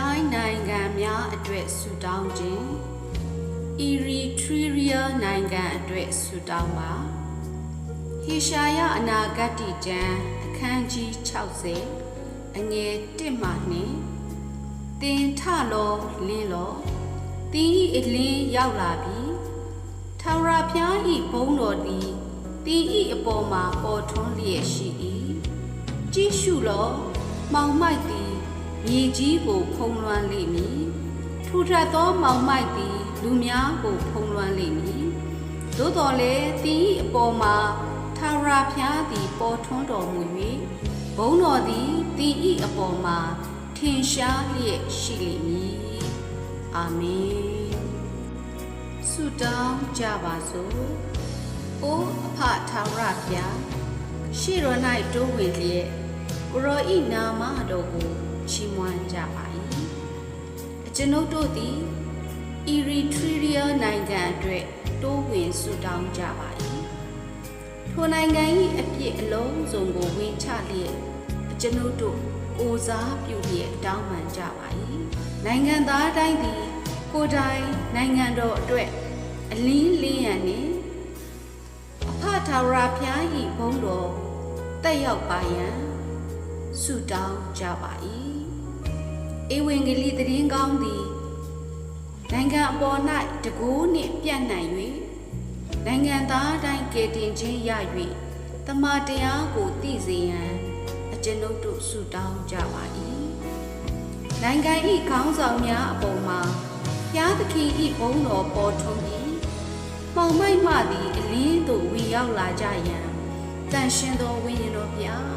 တိုင်းနိုင်ငံများအတွက်ဆုတောင်းခြင်း Eritrea နိုင်ငံအတွက်ဆုတောင်းပါဟေရှာယအနာဂတ်တိကျမ်းအခန်းကြီး60အငယ်1မှ2တင်ထလောလင်းလောတင်းဤအလင်းရောက်လာပြီထာဝရဘုရားဤဘုန်းတော်သည်တင်းဤအပေါ်မှာပေါ်ထွန်းလျက်ရှိ၏ကြည့်ရှုလောမောင်မိုက်သည် မြေကြီးကိုဖုံးလွှမ်းလိမ့်မည်ထူထပ်သောမောင်မိုက်သည်လူများကိုဖုံးလွှမ်းလိမ့်မည်သို့တော်လည်းတင်းဤအပေါ်မှာထာဝရဘုရားသည်ပေါ်ထွန်းတော်မူ၍ဘုန်းတော်သည်တင်းဤအပေါ်မှာထင်ရှားလျက်ရှိလိမ့်မည်အာမင်ဆုတောင်းကြပါစို့အိုအဖထာဝရဘုရားရှေ့တော်၌တိုးဝင်လျက်ကိုရောဤနာမတော်ကို ချီးမွမ်းကြပါ၏အကျွန်ုပ်တို့သည် Eritrea နိုင်ငံအတွက်တိုးဝင်ဆုတောင်းကြပါ၏ထိုနိုင်ငံ၏အပြစ်အလုံးစုံကိုဝင်ချလျက်အကျွန်ုပ်တို့ကိုစားပြုလျက်တောင်းပန်ကြပါ၏နိုင်ငံသားတိုင်းသည် ကိုယ်တိုင်နိုင်ငံတော်အတွက်အလင်းလင်းရန်နှင့်အဖထာဝရဘုရား၏ဘုန်းတော်တက်ရောက်ပါရန်ဆုတောင်းကြပါ၏ ဧဝံဂေလိသတင်းကောင်းသည်နိုင်ငံအပေါ်၌တကူးနှင့်ပြန့်နှံ့၍နိုင်ငံသားတိုင်းကယ်တင်ခြင်းရ၍တမန်တရားကိုသိစေရန်အကျွန်ုပ်တို့ဆုတောင်းကြပါ၏နိုင်ငံ၏ခေါင်းဆောင်များအပေါ်မှာဘုရားသခင်၏ဘုန်းတော်ပေါ်ထွန်းပြီးမှောင်မိုက်မှသည်အလင်းသို့ဝင်ရောက်လာကြရန်တန်ရှင်သောဝိညာဉ်တော်ဘုရား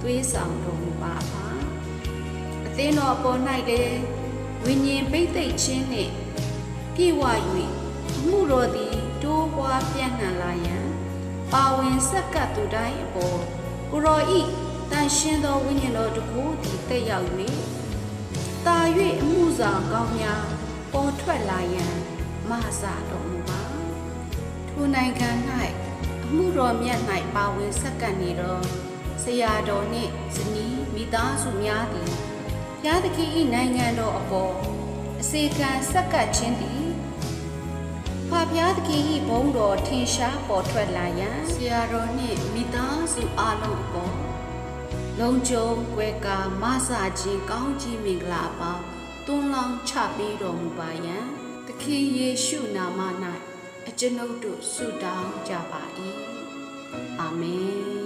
သွေးဆောင်တော်မူပါပါအ သင်းတော်အပေါ်၌လည်းဝိညာဉ်ပိတ်သိက်ခြင်းနှင့်ပြည့်ဝ၍အမှုတော်သည်တိုးပွားပြန့်နှံ့လာရန်ပါဝင်ဆက်ကပ်သူတိုင်းအပေါ်ကိုရောဤတန်ရှင်းသောဝိညာဉ်တော်တကူသည်တက်ရောက်၍တာ၍အမှုဆောင်ကောင်းများပေါ်ထွက်လာရန်မဆာတော်မူပါထိုနိုင်ငံ၌အမှုတော်မြတ်၌ပါဝင်ဆက်ကပ်နေသောဆရာတော်နှင့်ဇနီးမိသားစုများသည် ဘုရားသခင်၏နိုင်ငံတော်အပေါ်အစေခံဆက်ကပ်ခြင်းသည်ဖာဖျားသခင်၏ဘုန်းတော်ထင်ရှားပေါ်ထွက်လာရန်ဆရာတော်နှင့်မိသားစုအလုံးအပေါ်လုံခြုံကွယ်ကာမဆာခြင်းကောင်းကြီးမင်္ဂလာပေါင်းတွန်းလောင်းချပေးတော်မူပါယံသခင်ယေရှုနာမ၌အကျွန်ုပ်တို့ဆုတောင်းကြပါ၏အာမင်